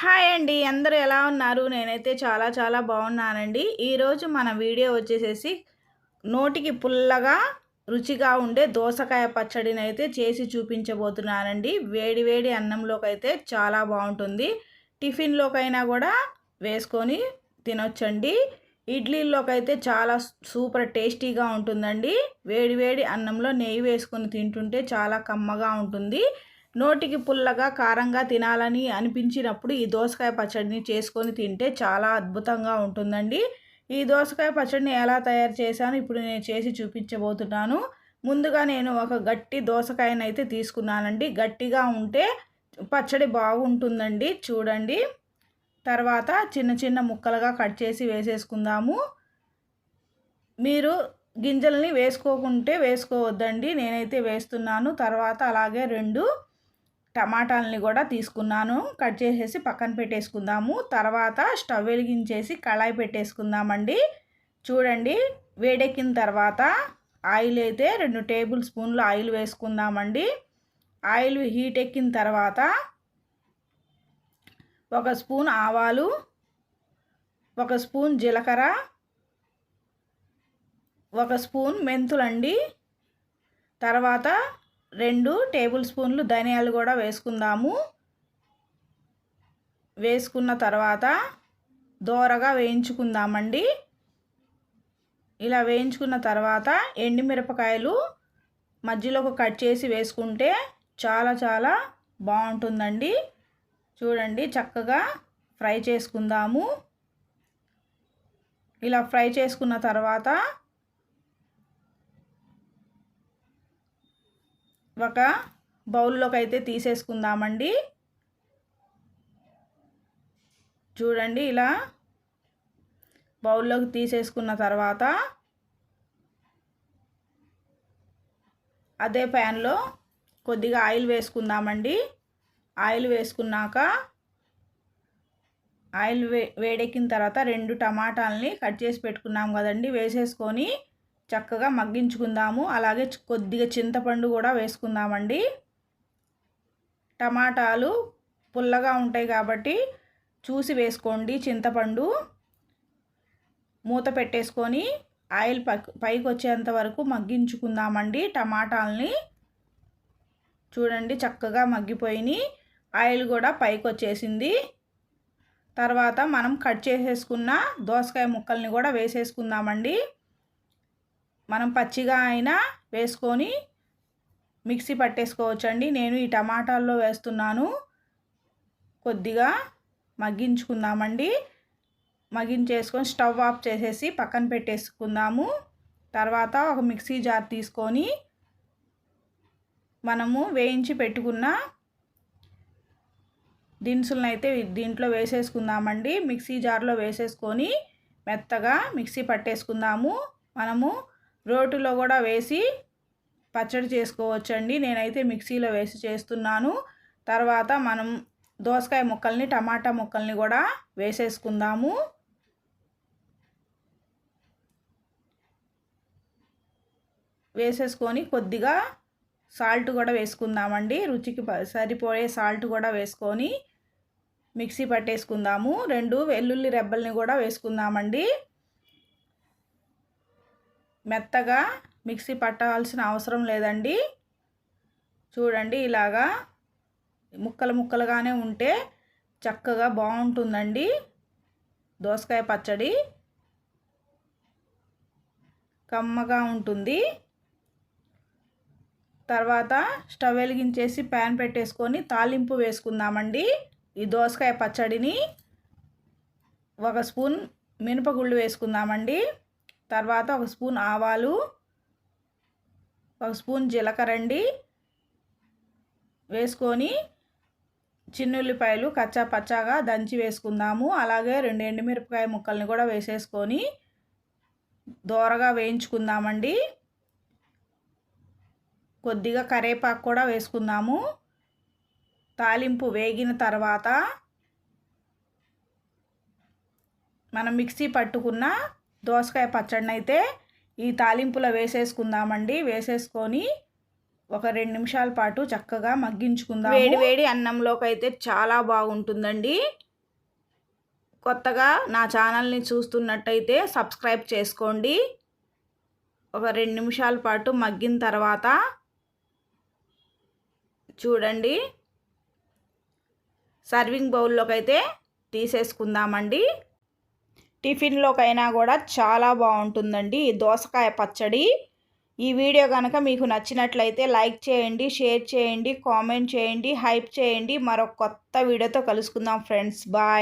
Hi అండి అందరూ ఎలా ఉన్నారు? నేనైతే చాలా చాలా బాగున్నానండి. ఈరోజు మన వీడియో వచ్చేసేసి నోటికి పుల్లగా రుచిగా ఉండే దోసకాయ పచ్చడిని అయితే చేసి చూపించబోతున్నానండి. వేడి వేడి అన్నంలోకి అయితే చాలా బాగుంటుంది. టిఫిన్లోకైనా కూడా వేసుకొని తినొచ్చండి. ఇడ్లీలోకి అయితే చాలా సూపర్ టేస్టీగా ఉంటుందండి. వేడి వేడి అన్నంలో నెయ్యి వేసుకొని తింటుంటే చాలా కమ్మగా ఉంటుంది. నోటికి పుల్లగా కారంగా తినాలని అనిపించినప్పుడు ఈ దోసకాయ పచ్చడిని చేసుకొని తింటే చాలా అద్భుతంగా ఉంటుందండి. ఈ దోసకాయ పచ్చడిని ఎలా తయారు చేశాను ఇప్పుడు నేను చేసి చూపించబోతున్నాను. ముందుగా నేను ఒక గట్టి దోసకాయను అయితే తీసుకున్నానండి. గట్టిగా ఉంటే పచ్చడి బాగుంటుందండి. చూడండి. తర్వాత చిన్న చిన్న ముక్కలుగా కట్ చేసి వేసేసుకుందాము. మీరు గింజల్ని వేసుకోకుంటే వేసుకోవద్దండి. నేనైతే వేస్తున్నాను. తర్వాత అలాగే రెండు టమాటాలని కూడా తీసుకున్నాను. కట్ చేసేసి పక్కన పెట్టేసుకుందాము. తర్వాత స్టవ్ వెలిగించేసి కళాయి పెట్టేసుకుందామండి. చూడండి వేడెక్కిన తర్వాత ఆయిల్ అయితే రెండు టేబుల్ స్పూన్లు ఆయిల్ వేసుకుందామండి. ఆయిల్ హీట్ ఎక్కిన తర్వాత ఒక స్పూన్ ఆవాలు ఒక స్పూన్ జీలకర్ర ఒక స్పూన్ మెంతులండి. తర్వాత రెండు టేబుల్ స్పూన్లు ధనియాలు కూడా వేసుకుందాము. వేసుకున్న తర్వాత దోరగా వేయించుకుందామండి. ఇలా వేయించుకున్న తర్వాత ఎండుమిరపకాయలు మధ్యలోకి కట్ చేసి వేసుకుంటే చాలా చాలా బాగుంటుందండి. చూడండి చక్కగా ఫ్రై చేసుకుందాము. ఇలా ఫ్రై చేసుకున్న తర్వాత ఒక బౌల్లోకి అయితే తీసేసుకుందామండి. చూడండి ఇలా బౌల్లోకి తీసేసుకున్న తర్వాత అదే ప్యాన్లో కొద్దిగా ఆయిల్ వేసుకుందామండి. ఆయిల్ వేసుకున్నాక ఆయిల్ వే వేడెక్కిన తర్వాత రెండు టమాటాలని కట్ చేసి పెట్టుకున్నాం కదండి వేసేసుకొని చక్కగా మగ్గించుకుందాము. అలాగే కొద్దిగా చింతపండు కూడా వేసుకుందామండి. టమాటాలు పుల్లగా ఉంటాయి కాబట్టి చూసి వేసుకోండి చింతపండు. మూత పెట్టేసుకొని ఆయిల్ పైకి వచ్చేంత వరకు మగ్గించుకుందామండి టమాటాలని. చూడండి చక్కగా మగ్గిపోయి ఆయిల్ కూడా పైకి వచ్చేసింది. తర్వాత మనం కట్ చేసేసుకున్న దోసకాయ ముక్కల్ని కూడా వేసేసుకుందామండి. మనం పచ్చిగా అయినా వేసుకొని మిక్సీ పట్టేసుకోవచ్చండి. నేను ఈ టమాటాల్లో వేస్తున్నాను. కొద్దిగా మగ్గించుకుందామండి. మగ్గించేసుకొని స్టవ్ ఆఫ్ చేసేసి పక్కన పెట్టేసుకుందాము. తర్వాత ఒక మిక్సీ జార్ తీసుకొని మనము వేయించి పెట్టుకున్న దినుసులను అయితే దీంట్లో వేసేసుకుందామండి. మిక్సీ జార్లో వేసేసుకొని మెత్తగా మిక్సీ పట్టేసుకుందాము. మనము రోటిలో కూడా వేసి పచ్చడి చేసుకోవచ్చండి. నేనైతే మిక్సీలో వేసి చేస్తున్నాను. తర్వాత మనం దోసకాయ ముక్కల్ని టమాటా ముక్కల్ని కూడా వేసేసుకుందాము. వేసేసుకొని కొద్దిగా సాల్ట్ కూడా వేసుకుందామండి. రుచికి సరిపోయే సాల్ట్ కూడా వేసుకొని మిక్సీ పట్టేసుకుందాము. రెండు వెల్లుల్లి రెబ్బల్ని కూడా వేసుకుందామండి. మెత్తగా మిక్సీ పట్టాల్సిన అవసరం లేదండి. చూడండి ఇలాగా ముక్కలు ముక్కలుగానే ఉంటే చక్కగా బాగుంటుందండి. దోసకాయ పచ్చడి కమ్మగా ఉంటుంది. తర్వాత స్టవ్ వెలిగించేసి ప్యాన్ పెట్టేసుకొని తాలింపు వేసుకుందామండి. ఈ దోసకాయ పచ్చడిని ఒక స్పూన్ మినపగుళ్ళు వేసుకుందామండి. తర్వాత ఒక స్పూన్ ఆవాలు ఒక స్పూన్ జీలకర్ర అండి వేసుకొని చిన్నుల్లిపాయలు కచ్చా పచ్చాగా దంచి వేసుకుందాము. అలాగే రెండు ఎండుమిరపకాయ ముక్కల్ని కూడా వేసేసుకొని దోరగా వేయించుకుందామండి. కొద్దిగా కరేపాకు కూడా వేసుకుందాము. తాలింపు వేగిన తర్వాత మనం మిక్సీ పట్టుకున్న దోసకాయ పచ్చడిని అయితే ఈ తాలింపులో వేసేసుకుందామండి. వేసేసుకొని ఒక రెండు నిమిషాల పాటు చక్కగా మగ్గించుకుందాం వేడి వేడి అన్నంలోకి అయితే చాలా బాగుంటుందండి. కొత్తగా నా ఛానల్ని చూస్తున్నట్టయితే సబ్స్క్రైబ్ చేసుకోండి. ఒక రెండు నిమిషాల పాటు మగ్గిన తర్వాత చూడండి. సర్వింగ్ బౌల్లోకి అయితే తీసేసుకుందామండి. టిఫిన్లోకైనా కూడా చాలా బాగుంటుందండి. ఈ దోసకాయ పచ్చడి. ఈ వీడియో కనుక మీకు నచ్చినట్లయితే లైక్ చేయండి షేర్ చేయండి కామెంట్ చేయండి హైప్ చేయండి. మరొక కొత్త వీడియోతో కలుసుకుందాం ఫ్రెండ్స్. బాయ్.